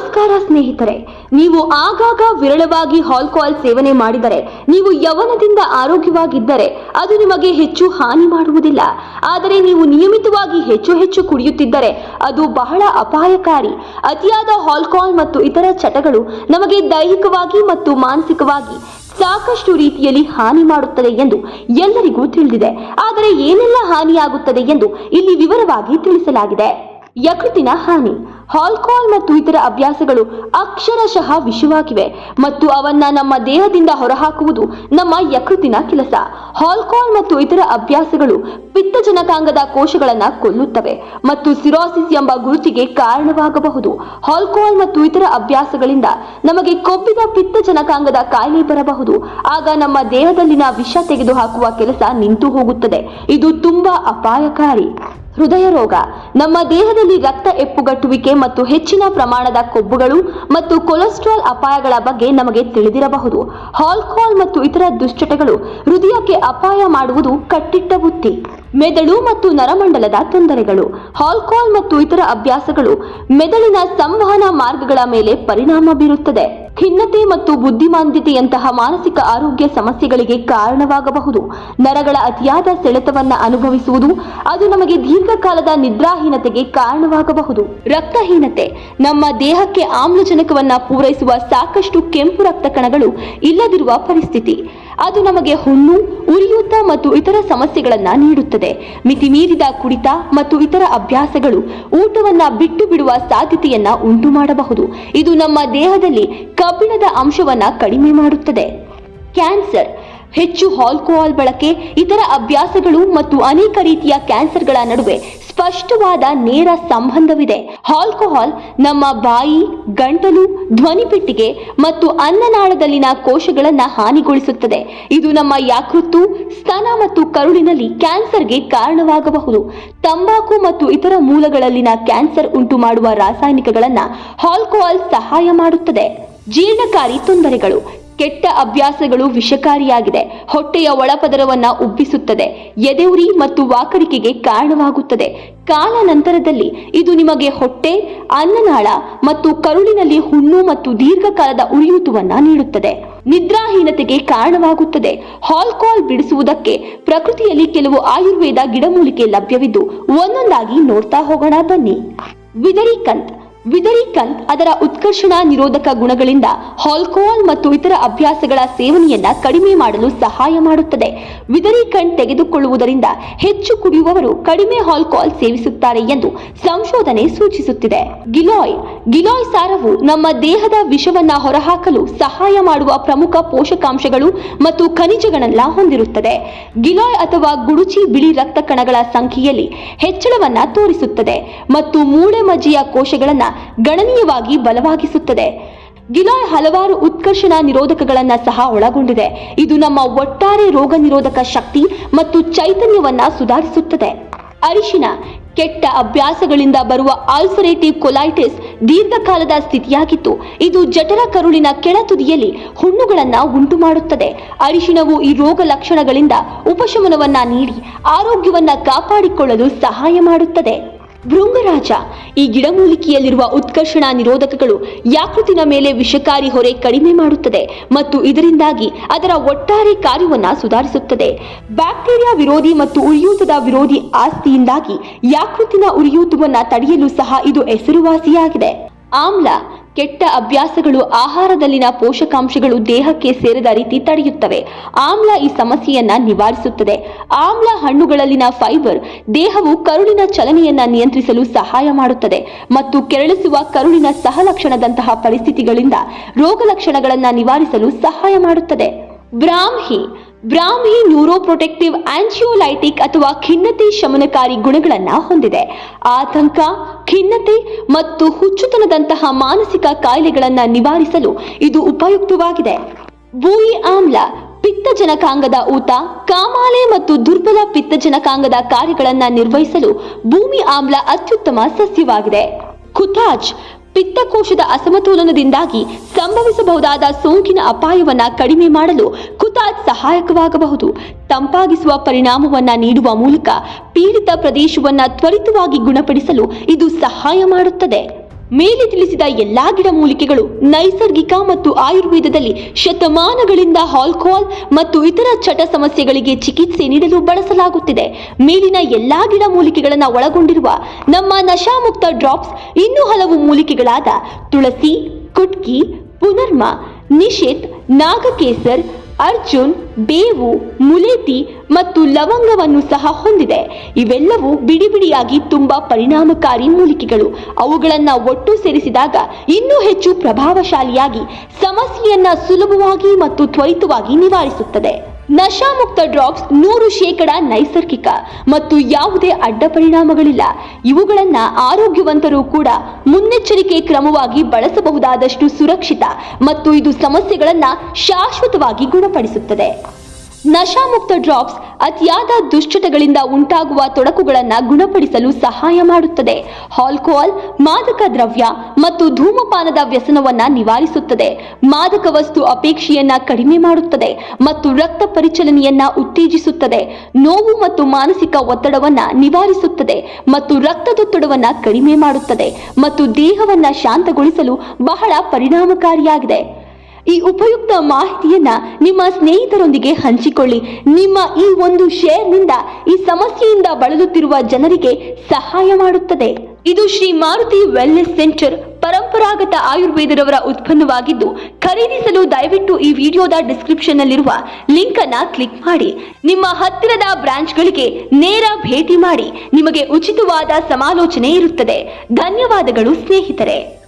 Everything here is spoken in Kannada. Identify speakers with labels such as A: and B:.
A: ಸ್ನೇಹಿತರೆ, ನೀವು ಆಗಾಗ ವಿರಳವಾಗಿ ಆಲ್ಕೋಹಾಲ್ ಸೇವನೆ ಮಾಡಿದರೆ, ನೀವು ಯವನದಿಂದ ಆರೋಗ್ಯವಾಗಿದ್ದರೆ, ಅದು ನಿಮಗೆ ಹೆಚ್ಚು ಹಾನಿ ಮಾಡುವುದಿಲ್ಲ. ಆದರೆ ನೀವು ನಿಯಮಿತವಾಗಿ ಹೆಚ್ಚು ಹೆಚ್ಚು ಕುಡಿಯುತ್ತಿದ್ದರೆ, ಅದು ಬಹಳ ಅಪಾಯಕಾರಿ. ಅತಿಯಾದ ಆಲ್ಕೋಹಾಲ್ ಮತ್ತು ಇತರ ಚಟಗಳು ನಮಗೆ ದೈಹಿಕವಾಗಿ ಮತ್ತು ಮಾನಸಿಕವಾಗಿ ಸಾಕಷ್ಟು ರೀತಿಯಲ್ಲಿ ಹಾನಿ ಮಾಡುತ್ತದೆ ಎಂದು ಎಲ್ಲರಿಗೂ ತಿಳಿದಿದೆ. ಆದರೆ ಏನೆಲ್ಲ ಹಾನಿಯಾಗುತ್ತದೆ ಎಂದು ಇಲ್ಲಿ ವಿವರವಾಗಿ ತಿಳಿಸಲಾಗಿದೆ. ಯಕೃತಿನ ಹಾನಿ. ಆಲ್ಕೋಹಾಲ್ ಮತ್ತು ಇತರ ಅಭ್ಯಾಸಗಳು ಅಕ್ಷರಶಃ ವಿಷವಾಗಿವೆ ಮತ್ತು ಅವನ್ನ ನಮ್ಮ ದೇಹದಿಂದ ಹೊರಹಾಕುವುದು ನಮ್ಮ ಯಕೃತಿನ ಕೆಲಸ. ಆಲ್ಕೋಹಾಲ್ ಮತ್ತು ಇತರ ಅಭ್ಯಾಸಗಳು ಪಿತ್ತಜನಕಾಂಗದ ಕೋಶಗಳನ್ನ ಕೊಲ್ಲುತ್ತವೆ ಮತ್ತು ಸಿರೋಸಿಸ್ ಎಂಬ ಗುರುತಿಗೆ ಕಾರಣವಾಗಬಹುದು. ಆಲ್ಕೋಹಾಲ್ ಮತ್ತು ಇತರ ಅಭ್ಯಾಸಗಳಿಂದ ನಮಗೆ ಕೊಬ್ಬಿದ ಪಿತ್ತಜನಕಾಂಗದ ಕಾಯಿಲೆ ಬರಬಹುದು. ಆಗ ನಮ್ಮ ದೇಹದಲ್ಲಿನ ವಿಷ ತೆಗೆದುಹಾಕುವ ಕೆಲಸ ನಿಂತು ಹೋಗುತ್ತದೆ. ಇದು ತುಂಬಾ ಅಪಾಯಕಾರಿ. ಹೃದಯ ರೋಗ ನಮ್ಮ ದೇಹದಲ್ಲಿ ರಕ್ತ ಎಪ್ಪುಗಟ್ಟುವಿಕೆ ಮತ್ತು ಹೆಚ್ಚಿನ ಪ್ರಮಾಣದ ಕೊಬ್ಬುಗಳು ಮತ್ತು ಕೊಲೆಸ್ಟ್ರಾಲ್ ಅಪಾಯಗಳ ಬಗ್ಗೆ ನಮಗೆ ತಿಳಿದಿರಬಹುದು. ಆಲ್ಕೋಹಾಲ್ ಮತ್ತು ಇತರ ದುಶ್ಚಟಗಳು ಹೃದಯಕ್ಕೆ ಅಪಾಯ ಮಾಡುವುದು ಕಟ್ಟಿಟ್ಟ ಬುತ್ತಿ ಮೆದುಳು ಮತ್ತು ನರಮಂಡಲದ ತೊಂದರೆಗಳು. ಆಲ್ಕೋಹಾಲ್ ಮತ್ತು ಇತರ ಅಭ್ಯಾಸಗಳು ಮೆದುಳಿನ ಸಂವಹನ ಮಾರ್ಗಗಳ ಮೇಲೆ ಪರಿಣಾಮ ಬೀರುತ್ತದೆ. ಖಿನ್ನತೆ ಮತ್ತು ಬುದ್ಧಿಮಾಂದ್ಯತೆಯಂತಹ ಮಾನಸಿಕ ಆರೋಗ್ಯ ಸಮಸ್ಯೆಗಳಿಗೆ ಕಾರಣವಾಗಬಹುದು. ನರಗಳ ಅತಿಯಾದ ಸೆಳೆತವನ್ನು ಅನುಭವಿಸುವುದು, ಅದು ನಮಗೆ ದೀರ್ಘಕಾಲದ ನಿದ್ರಾಹೀನತೆಗೆ ಕಾರಣವಾಗಬಹುದು. ರಕ್ತಹೀನತೆ ನಮ್ಮ ದೇಹಕ್ಕೆ ಆಮ್ಲಜನಕವನ್ನ ಪೂರೈಸುವ ಸಾಕಷ್ಟು ಕೆಂಪು ರಕ್ತ ಕಣಗಳು ಇಲ್ಲದಿರುವ ಪರಿಸ್ಥಿತಿ. ಅದು ನಮಗೆ ಹುಣ್ಣು, ಉರಿಯೂತ ಮತ್ತು ಇತರ ಸಮಸ್ಯೆಗಳನ್ನು ನೀಡುತ್ತದೆ. ಮಿತಿಮೀರಿದ ಕುಡಿತ ಮತ್ತು ಇತರ ಅಭ್ಯಾಸಗಳು ಊಟವನ್ನು ಬಿಟ್ಟು ಬಿಡುವ ಸಾಧ್ಯತೆಯನ್ನ ಉಂಟು ಮಾಡಬಹುದು ಇದು ನಮ್ಮ ದೇಹದಲ್ಲಿ ಕಬ್ಬಿಣದ ಅಂಶವನ್ನು ಕಡಿಮೆ ಮಾಡುತ್ತದೆ. ಕ್ಯಾನ್ಸರ್ ಹೆಚ್ಚು ಆಲ್ಕೋಹಾಲ್ ಬಳಕೆ, ಇತರ ಅಭ್ಯಾಸಗಳು ಮತ್ತು ಅನೇಕ ರೀತಿಯ ಕ್ಯಾನ್ಸರ್ಗಳ ನಡುವೆ ಸ್ಪಷ್ಟವಾದ ನೇರ ಸಂಬಂಧವಿದೆ. ಆಲ್ಕೋಹಾಲ್ ನಮ್ಮ ಬಾಯಿ, ಗಂಟಲು, ಧ್ವನಿಪೆಟ್ಟಿಗೆ ಮತ್ತು ಅನ್ನನಾಳದಲ್ಲಿನ ಕೋಶಗಳನ್ನು ಹಾನಿಗೊಳಿಸುತ್ತದೆ. ಇದು ನಮ್ಮ ಯಾಕೃತ್ತು, ಸ್ತನ ಮತ್ತು ಕರುಳಿನಲ್ಲಿ ಕ್ಯಾನ್ಸರ್ಗೆ ಕಾರಣವಾಗಬಹುದು. ತಂಬಾಕು ಮತ್ತು ಇತರ ಮೂಲಗಳಲ್ಲಿನ ಕ್ಯಾನ್ಸರ್ ಉಂಟು ಮಾಡುವ ರಾಸಾಯನಿಕಗಳನ್ನು ಆಲ್ಕೋಹಾಲ್ ಸಹಾಯ ಮಾಡುತ್ತದೆ. ಜೀರ್ಣಕಾರಿ ತೊಂದರೆಗಳು ಕೆಟ್ಟ ಅಭ್ಯಾಸಗಳು ವಿಷಕಾರಿಯಾಗಿದೆ. ಹೊಟ್ಟೆಯ ಒಳಪದರವನ್ನ ಉಬ್ಬಿಸುತ್ತದೆ. ಎದೆಉರಿ ಮತ್ತು ವಾಕರಿಕೆಗೆ ಕಾರಣವಾಗುತ್ತದೆ. ಕಾಲಾನಂತರದಲ್ಲಿ ಇದು ನಿಮಗೆ ಹೊಟ್ಟೆ, ಅನ್ನನಾಳ ಮತ್ತು ಕರುಳಿನಲ್ಲಿ ಹುಣ್ಣು ಮತ್ತು ದೀರ್ಘಕಾಲದ ಉರಿಯೂತವನ್ನ ನೀಡುತ್ತದೆ. ನಿದ್ರಾಹೀನತೆಗೆ ಕಾರಣವಾಗುತ್ತದೆ. ಆಲ್ಕೋಹಾಲ್ ಬಿಡಿಸುವುದಕ್ಕೆ ಪ್ರಕೃತಿಯಲ್ಲಿ ಕೆಲವು ಆಯುರ್ವೇದ ಗಿಡಮೂಲಿಕೆ ಲಭ್ಯವಿದ್ದು, ಒಂದೊಂದಾಗಿ ನೋಡ್ತಾ ಹೋಗೋಣ ಬನ್ನಿ. ವಿದರಿಕಂತ್. ವಿದರಿಕಂತ್ ಅದರ ಉತ್ಕರ್ಷಣ ನಿರೋಧಕ ಗುಣಗಳಿಂದ ಆಲ್ಕೋಹಾಲ್ ಮತ್ತು ಇತರ ಅಭ್ಯಾಸಗಳ ಸೇವನೆಯನ್ನ ಕಡಿಮೆ ಮಾಡಲು ಸಹಾಯ ಮಾಡುತ್ತದೆ. ವಿದರಿಕಂಟ್ ತೆಗೆದುಕೊಳ್ಳುವುದರಿಂದ ಹೆಚ್ಚು ಕುಡಿಯುವವರು ಕಡಿಮೆ ಆಲ್ಕೋಹಾಲ್ ಸೇವಿಸುತ್ತಾರೆ ಎಂದು ಸಂಶೋಧನೆ ಸೂಚಿಸುತ್ತಿದೆ. ಗಿಲಾಯ್ ಗಿಲಾಯ್ ಸಾರವು ನಮ್ಮ ದೇಹದ ವಿಷವನ್ನ ಹೊರಹಾಕಲು ಸಹಾಯ ಮಾಡುವ ಪ್ರಮುಖ ಪೋಷಕಾಂಶಗಳು ಮತ್ತು ಖನಿಜಗಳನ್ನ ಹೊಂದಿರುತ್ತದೆ. ಗಿಲಾಯ್ ಅಥವಾ ಗುಡುಚಿ ಬಿಳಿ ರಕ್ತ ಕಣಗಳ ಸಂಖ್ಯೆಯಲ್ಲಿ ಹೆಚ್ಚಳವನ್ನ ತೋರಿಸುತ್ತದೆ ಮತ್ತು ಮೂಳೆ ಮಜ್ಜೆಯ ಕೋಶಗಳನ್ನ ಗಣನೀಯವಾಗಿ ಬಲವಾಗಿಸುತ್ತದೆ. ಗಿಲಾಯ್ ಹಲವಾರು ಉತ್ಕರ್ಷಣ ನಿರೋಧಕಗಳನ್ನು ಸಹ ಒಳಗೊಂಡಿದೆ. ಇದು ನಮ್ಮ ಒಟ್ಟಾರೆ ರೋಗ ನಿರೋಧಕ ಶಕ್ತಿ ಮತ್ತು ಚೈತನ್ಯವನ್ನ ಸುಧಾರಿಸುತ್ತದೆ. ಅರಿಶಿನ, ಕೆಟ್ಟ ಅಭ್ಯಾಸಗಳಿಂದ ಬರುವ ಆಲ್ಸರೇಟಿವ್ ಕೊಲೈಟಿಸ್ ದೀರ್ಘಕಾಲದ ಸ್ಥಿತಿಯಾಗಿತ್ತು. ಇದು ಜಠರ ಕರುಳಿನ ಕೆಳ ತುದಿಯಲ್ಲಿ ಹುಣ್ಣುಗಳನ್ನು ಉಂಟು ಮಾಡುತ್ತದೆ ಅರಿಶಿಣವು ಈ ರೋಗ ಲಕ್ಷಣಗಳಿಂದ ಉಪಶಮನವನ್ನ ನೀಡಿ ಆರೋಗ್ಯವನ್ನ ಕಾಪಾಡಿಕೊಳ್ಳಲು ಸಹಾಯ ಮಾಡುತ್ತದೆ. ಭೃಂಗರಾಜ ಈ ಗಿಡಮೂಲಿಕೆಯಲ್ಲಿರುವ ಉತ್ಕರ್ಷಣ ನಿರೋಧಕಗಳು ಯಾಕೃತಿನ ಮೇಲೆ ವಿಷಕಾರಿ ಹೊರೆ ಕಡಿಮೆ ಮಾಡುತ್ತದೆ ಮತ್ತು ಇದರಿಂದಾಗಿ ಅದರ ಒಟ್ಟಾರೆ ಕಾರ್ಯವನ್ನು ಸುಧಾರಿಸುತ್ತದೆ. ಬ್ಯಾಕ್ಟೀರಿಯಾ ವಿರೋಧಿ ಮತ್ತು ಉರಿಯೂತದ ವಿರೋಧಿ ಆಸ್ತಿಯಿಂದಾಗಿ ಯಾಕೃತಿನ ಉರಿಯೂತವನ್ನು ತಡೆಯಲು ಸಹ ಇದು ಹೆಸರುವಾಸಿಯಾಗಿದೆ. ಆಮ್ಲ ಕೆಟ್ಟ ಅಭ್ಯಾಸಗಳು ಆಹಾರದಲ್ಲಿನ ಪೋಷಕಾಂಶಗಳು ದೇಹಕ್ಕೆ ಸೇರದ ರೀತಿ ತಡೆಯುತ್ತವೆ. ಆಮ್ಲ ಈ ಸಮಸ್ಯೆಯನ್ನ ನಿವಾರಿಸುತ್ತದೆ. ಆಮ್ಲ ಹಣ್ಣುಗಳಲ್ಲಿನ ಫೈಬರ್ ದೇಹವು ಕರುಳಿನ ಚಲನೆಯನ್ನ ನಿಯಂತ್ರಿಸಲು ಸಹಾಯ ಮಾಡುತ್ತದೆ ಮತ್ತು ಕೆರಳಿಸುವ ಕರುಳಿನ ಸಹಲಕ್ಷಣದಂತಹ ಪರಿಸ್ಥಿತಿಗಳಿಂದ ರೋಗ ಲಕ್ಷಣಗಳನ್ನ ನಿವಾರಿಸಲು ಸಹಾಯ ಮಾಡುತ್ತದೆ. ಬ್ರಾಹ್ಮಿ ಬ್ರಾಹ್ಮಿ ನ್ಯೂರೋಪ್ರೊಟೆಕ್ಟಿವ್ ಆಂಜಿಯೋಲೈಟಿಕ್ ಅಥವಾ ಖಿನ್ನತೆ ಶಮನಕಾರಿ ಗುಣಗಳನ್ನು ಹೊಂದಿದೆ. ಆತಂಕ, ಖಿನ್ನತೆ ಮತ್ತು ಹುಚ್ಚುತನದಂತಹ ಮಾನಸಿಕ ಕಾಯಿಲೆಗಳನ್ನು ನಿವಾರಿಸಲು ಇದು ಉಪಯುಕ್ತವಾಗಿದೆ. ಬೂಯಿ ಆಮ್ಲ, ಪಿತ್ತಜನಕಾಂಗದ ಊತ, ಕಾಮಾಲೆ ಮತ್ತು ದುರ್ಬಲ ಪಿತ್ತಜನಕಾಂಗದ ಕಾರ್ಯಗಳನ್ನು ನಿರ್ವಹಿಸಲು ಭೂಮಿ ಆಮ್ಲ ಅತ್ಯುತ್ತಮ ಸಸ್ಯವಾಗಿದೆ. ಖುತಾಜ್ ಪಿತ್ತಕೋಶದ ಅಸಮತೋಲನದಿಂದಾಗಿ ಸಂಭವಿಸಬಹುದಾದ ಸೋಂಕಿನ ಅಪಾಯವನ್ನು ಕಡಿಮೆ ಮಾಡಲು ಕುತಾತ್ ಸಹಾಯಕವಾಗಬಹುದು. ತಂಪಾಗಿಸುವ ಪರಿಣಾಮವನ್ನು ನೀಡುವ ಮೂಲಕ ಪೀಡಿತ ಪ್ರದೇಶವನ್ನು ತ್ವರಿತವಾಗಿ ಗುಣಪಡಿಸಲು ಇದು ಸಹಾಯ ಮಾಡುತ್ತದೆ. ಮೇಲೆ ತಿಳಿಸಿದ ಎಲ್ಲಾ ಗಿಡಮೂಲಿಕೆಗಳು ನೈಸರ್ಗಿಕ ಮತ್ತು ಆಯುರ್ವೇದದಲ್ಲಿ ಶತಮಾನಗಳಿಂದ ಆಲ್ಕೋಹಾಲ್ ಮತ್ತು ಇತರ ಚಟ ಸಮಸ್ಯೆಗಳಿಗೆ ಚಿಕಿತ್ಸೆ ನೀಡಲು ಬಳಸಲಾಗುತ್ತಿದೆ. ಮೇಲಿನ ಎಲ್ಲಾ ಗಿಡಮೂಲಿಕೆಗಳನ್ನು ಒಳಗೊಂಡಿರುವ ನಮ್ಮ ನಶಾಮುಕ್ತ ಡ್ರಾಪ್ಸ್ ಇನ್ನೂ ಹಲವು ಮೂಲಿಕೆಗಳಾದ ತುಳಸಿ, ಕುಟ್ಕಿ, ಪುನರ್ಮ ನಿಷೇಧ್ ನಾಗಕೇಸರ್, ಅರ್ಜುನ್, ಬೇವು, ಮುಲೇತಿ ಮತ್ತು ಲವಂಗವನ್ನು ಸಹ ಹೊಂದಿದೆ. ಇವೆಲ್ಲವೂ ಬಿಡಿ ಬಿಡಿಯಾಗಿ ತುಂಬಾ ಪರಿಣಾಮಕಾರಿ ಮೂಲಿಕೆಗಳು. ಅವುಗಳನ್ನು ಒಟ್ಟು ಸೇರಿಸಿದಾಗ ಇನ್ನೂ ಹೆಚ್ಚು ಪ್ರಭಾವಶಾಲಿಯಾಗಿ, ಸಮಸ್ಯೆಯನ್ನ ಸುಲಭವಾಗಿ ಮತ್ತು ತ್ವರಿತವಾಗಿ ನಿವಾರಿಸುತ್ತದೆ. ನಶಾಮುಕ್ತ ಡ್ರಾಪ್ಸ್ ನೂರು ಶೇಕಡ ನೈಸರ್ಗಿಕ ಮತ್ತು ಯಾವುದೇ ಅಡ್ಡ ಪರಿಣಾಮಗಳಿಲ್ಲ. ಇವುಗಳನ್ನ ಆರೋಗ್ಯವಂತರು ಕೂಡ ಮುನ್ನೆಚ್ಚರಿಕೆ ಕ್ರಮವಾಗಿ ಬಳಸಬಹುದಾದಷ್ಟು ಸುರಕ್ಷಿತ ಮತ್ತು ಇದು ಸಮಸ್ಯೆಗಳನ್ನ ಶಾಶ್ವತವಾಗಿ ಗುಣಪಡಿಸುತ್ತದೆ. ನಶಾಮುಕ್ತ ಡ್ರಾಪ್ಸ್ ಅತಿಯಾದ ದುಶ್ಚಟಗಳಿಂದ ಉಂಟಾಗುವ ತೊಡಕುಗಳನ್ನು ಗುಣಪಡಿಸಲು ಸಹಾಯ ಮಾಡುತ್ತದೆ. ಆಲ್ಕೋಹಾಲ್, ಮಾದಕ ದ್ರವ್ಯ ಮತ್ತು ಧೂಮಪಾನದ ವ್ಯಸನವನ್ನು ನಿವಾರಿಸುತ್ತದೆ. ಮಾದಕ ವಸ್ತು ಅಪೇಕ್ಷೆಯನ್ನ ಕಡಿಮೆ ಮಾಡುತ್ತದೆ ಮತ್ತು ರಕ್ತ ಪರಿಚಲನೆಯನ್ನ ಉತ್ತೇಜಿಸುತ್ತದೆ. ನೋವು ಮತ್ತು ಮಾನಸಿಕ ಒತ್ತಡವನ್ನು ನಿವಾರಿಸುತ್ತದೆ ಮತ್ತು ರಕ್ತದೊತ್ತಡವನ್ನು ಕಡಿಮೆ ಮಾಡುತ್ತದೆ ಮತ್ತು ದೇಹವನ್ನು ಶಾಂತಗೊಳಿಸಲು ಬಹಳ ಪರಿಣಾಮಕಾರಿಯಾಗಿದೆ. ಈ ಉಪಯುಕ್ತ ಮಾಹಿತಿಯನ್ನ ನಿಮ್ಮ ಸ್ನೇಹಿತರೊಂದಿಗೆ ಹಂಚಿಕೊಳ್ಳಿ. ನಿಮ್ಮ ಈ ಒಂದು ಶೇರ್ನಿಂದ ಈ ಸಮಸ್ಯೆಯಿಂದ ಬಳಲುತ್ತಿರುವ ಜನರಿಗೆ ಸಹಾಯ ಮಾಡುತ್ತದೆ. ಇದು ಶ್ರೀ ಮಾರುತಿ ವೆಲ್ನೆಸ್ ಸೆಂಟರ್ ಪರಂಪರಾಗತ ಆಯುರ್ವೇದರವರ ಉತ್ಪನ್ನವಾಗಿದ್ದು, ಖರೀದಿಸಲು ದಯವಿಟ್ಟು ಈ ವಿಡಿಯೋದ ಡಿಸ್ಕ್ರಿಪ್ಷನ್ ನಲ್ಲಿರುವ ಲಿಂಕ್ ಅನ್ನ ಕ್ಲಿಕ್ ಮಾಡಿ. ನಿಮ್ಮ ಹತ್ತಿರದ ಬ್ರಾಂಚ್ಗಳಿಗೆ ನೇರ ಭೇಟಿ ಮಾಡಿ. ನಿಮಗೆ ಉಚಿತವಾದ ಸಮಾಲೋಚನೆ ಇರುತ್ತದೆ. ಧನ್ಯವಾದಗಳು ಸ್ನೇಹಿತರೆ.